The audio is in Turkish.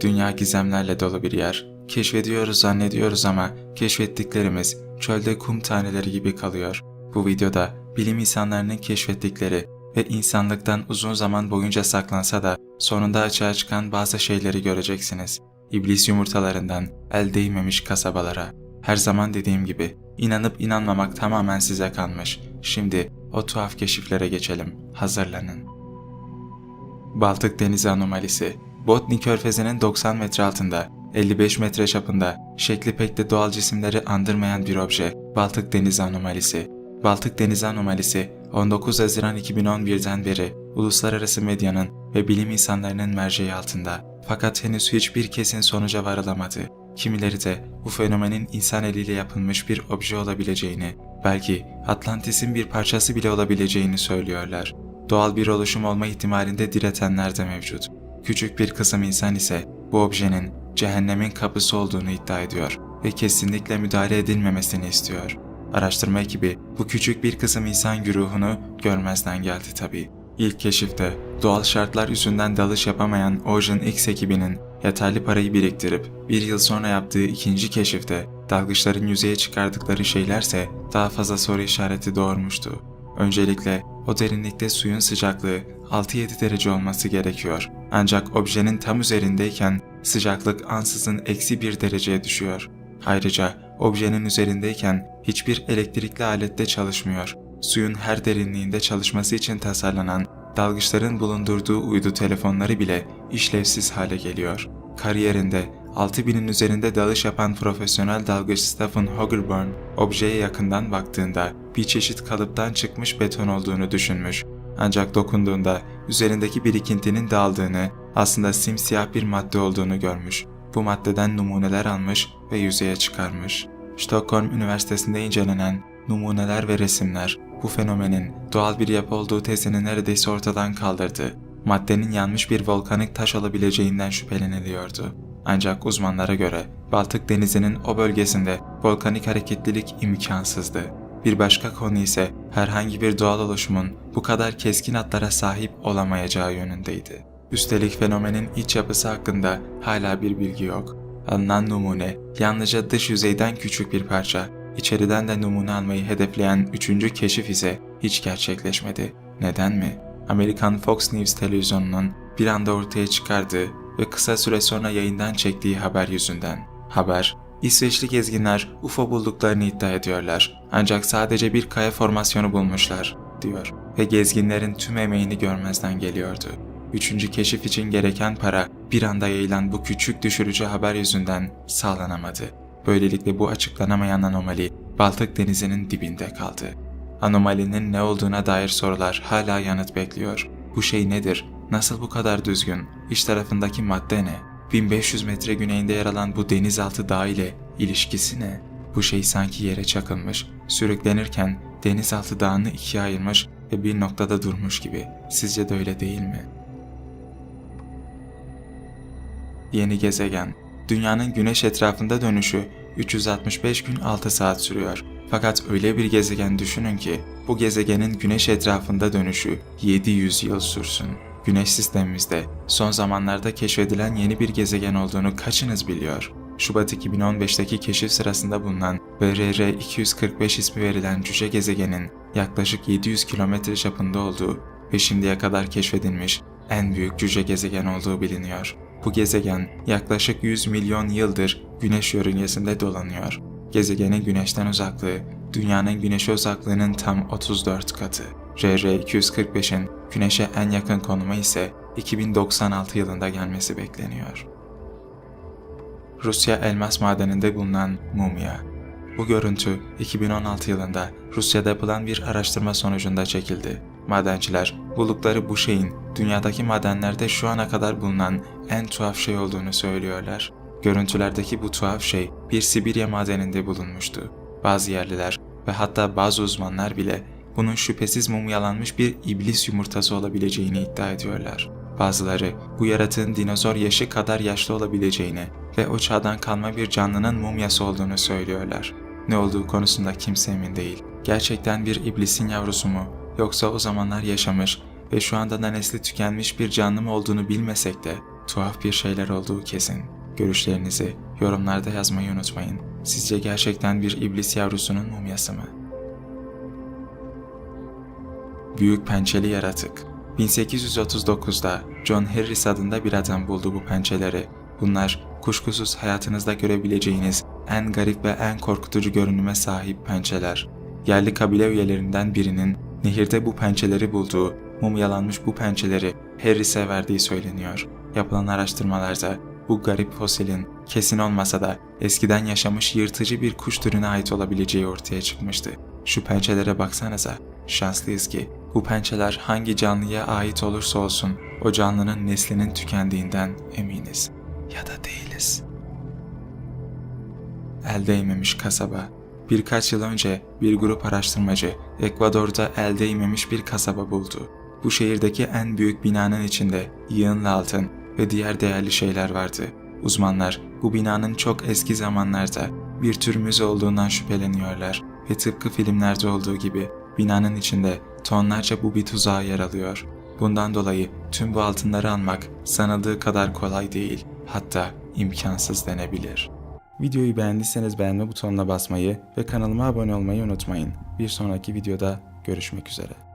Dünya gizemlerle dolu bir yer. Keşfediyoruz zannediyoruz ama keşfettiklerimiz çölde kum taneleri gibi kalıyor. Bu videoda bilim insanlarının keşfettikleri ve insanlıktan uzun zaman boyunca saklansa da sonunda açığa çıkan bazı şeyleri göreceksiniz. İblis yumurtalarından el değmemiş kasabalara. Her zaman dediğim gibi inanıp inanmamak tamamen size kalmış. Şimdi o tuhaf keşiflere geçelim. Hazırlanın. Baltık Denizi anomalisi. Botni Körfezi'nin 90 metre altında, 55 metre çapında, şekli pek de doğal cisimleri andırmayan bir obje. Baltık Denizi anomalisi. Baltık Denizi anomalisi 19 Haziran 2011'den beri uluslararası medyanın ve bilim insanlarının merceği altında. Fakat henüz hiçbir kesin sonuca varılamadı. Kimileri de bu fenomenin insan eliyle yapılmış bir obje olabileceğini, belki Atlantis'in bir parçası bile olabileceğini söylüyorlar. Doğal bir oluşum olma ihtimalinde diretenler de mevcut. Küçük bir kısım insan ise bu objenin cehennemin kapısı olduğunu iddia ediyor ve kesinlikle müdahale edilmemesini istiyor. Araştırma ekibi bu küçük bir kısım insan güruhunu görmezden geldi tabi. İlk keşifte doğal şartlar yüzünden dalış yapamayan Ocean X ekibinin yeterli parayı biriktirip bir yıl sonra yaptığı ikinci keşifte dalgıçların yüzeye çıkardıkları şeylerse daha fazla soru işareti doğurmuştu. Öncelikle o derinlikte suyun sıcaklığı 6-7 derece olması gerekiyor. Ancak objenin tam üzerindeyken sıcaklık ansızın eksi 1 dereceye düşüyor. Ayrıca objenin üzerindeyken hiçbir elektrikli alette çalışmıyor. Suyun her derinliğinde çalışması için tasarlanan dalgıçların bulundurduğu uydu telefonları bile işlevsiz hale geliyor. Kariyerinde 6000'in üzerinde dalış yapan profesyonel dalgıç Stephen Hoggerburn, objeye yakından baktığında bir çeşit kalıptan çıkmış beton olduğunu düşünmüş. Ancak dokunduğunda üzerindeki birikintinin dağıldığını, aslında simsiyah bir madde olduğunu görmüş. Bu maddeden numuneler almış ve yüzeye çıkarmış. Stockholm Üniversitesi'nde incelenen numuneler ve resimler bu fenomenin doğal bir yapı olduğu tezini neredeyse ortadan kaldırdı. Maddenin yanmış bir volkanik taş olabileceğinden şüpheleniliyordu. Ancak uzmanlara göre Baltık Denizi'nin o bölgesinde volkanik hareketlilik imkansızdı. Bir başka konu ise herhangi bir doğal oluşumun bu kadar keskin hatlara sahip olamayacağı yönündeydi. Üstelik fenomenin iç yapısı hakkında hala bir bilgi yok. Alınan numune yalnızca dış yüzeyden küçük bir parça, içeriden de numune almayı hedefleyen üçüncü keşif ise hiç gerçekleşmedi. Neden mi? Amerikan Fox News televizyonunun bir anda ortaya çıkardığı ve kısa süre sonra yayından çektiği haber yüzünden. Haber, İsveçli gezginler UFO bulduklarını iddia ediyorlar. Ancak sadece bir kaya formasyonu bulmuşlar, diyor. Ve gezginlerin tüm emeğini görmezden geliyordu. Üçüncü keşif için gereken para bir anda yayılan bu küçük düşürücü haber yüzünden sağlanamadı. Böylelikle bu açıklanamayan anomali Baltık Denizi'nin dibinde kaldı. Anomalinin ne olduğuna dair sorular hala yanıt bekliyor. Bu şey nedir? Nasıl bu kadar düzgün? İç tarafındaki madde ne? 1500 metre güneyinde yer alan bu denizaltı dağ ile ilişkisi ne? Bu şey sanki yere çakılmış, sürüklenirken denizaltı dağını ikiye ayırmış ve bir noktada durmuş gibi. Sizce de öyle değil mi? Yeni gezegen. Dünyanın güneş etrafında dönüşü 365 gün 6 saat sürüyor. Fakat öyle bir gezegen düşünün ki bu gezegenin güneş etrafında dönüşü 700 yıl sürsün. Güneş sistemimizde son zamanlarda keşfedilen yeni bir gezegen olduğunu kaçınız biliyor? Şubat 2015'teki keşif sırasında bulunan ve RR245 ismi verilen cüce gezegenin yaklaşık 700 kilometre çapında olduğu ve şimdiye kadar keşfedilmiş en büyük cüce gezegen olduğu biliniyor. Bu gezegen yaklaşık 100 milyon yıldır güneş yörüngesinde dolanıyor. Gezegenin güneşten uzaklığı, dünyanın güneş uzaklığının tam 34 katı. RR245'in güneşe en yakın konumu ise 2096 yılında gelmesi bekleniyor. Rusya elmas madeninde bulunan mumya. Bu görüntü 2016 yılında Rusya'da yapılan bir araştırma sonucunda çekildi. Madenciler buldukları bu şeyin dünyadaki madenlerde şu ana kadar bulunan en tuhaf şey olduğunu söylüyorlar. Görüntülerdeki bu tuhaf şey bir Sibirya madeninde bulunmuştu. Bazı yerliler ve hatta bazı uzmanlar bile bunun şüphesiz mumyalanmış bir iblis yumurtası olabileceğini iddia ediyorlar. Bazıları bu yaratığın dinozor yaşı kadar yaşlı olabileceğini ve o çağdan kalma bir canlının mumyası olduğunu söylüyorlar. Ne olduğu konusunda kimse emin değil. Gerçekten bir iblisin yavrusu mu yoksa o zamanlar yaşamış ve şu anda da nesli tükenmiş bir canlı mı olduğunu bilmesek de tuhaf bir şeyler olduğu kesin. Görüşlerinizi yorumlarda yazmayı unutmayın. Sizce gerçekten bir iblis yavrusunun mumyası mı? Büyük pençeli yaratık. 1839'da John Harris adında bir adam buldu bu pençeleri. Bunlar kuşkusuz hayatınızda görebileceğiniz en garip ve en korkutucu görünüme sahip pençeler. Yerli kabile üyelerinden birinin nehirde bu pençeleri bulduğu, mumyalanmış bu pençeleri Harris'e verdiği söyleniyor. Yapılan araştırmalarda bu garip fosilin kesin olmasa da eskiden yaşamış yırtıcı bir kuş türüne ait olabileceği ortaya çıkmıştı. Şu pençelere baksanıza. Şanslıyız ki bu pençeler hangi canlıya ait olursa olsun o canlının neslinin tükendiğinden eminiz. Ya da değiliz. El değmemiş kasaba. Birkaç yıl önce bir grup araştırmacı Ekvador'da el değmemiş bir kasaba buldu. Bu şehirdeki en büyük binanın içinde yığınla altın ve diğer değerli şeyler vardı. Uzmanlar bu binanın çok eski zamanlarda bir tür müze olduğundan şüpheleniyorlar ve tıpkı filmlerde olduğu gibi binanın içinde tonlarca bu bir tuzağa yer alıyor. Bundan dolayı tüm bu altınları almak sanıldığı kadar kolay değil, hatta imkansız denebilir. Videoyu beğendiyseniz beğenme butonuna basmayı ve kanalıma abone olmayı unutmayın. Bir sonraki videoda görüşmek üzere.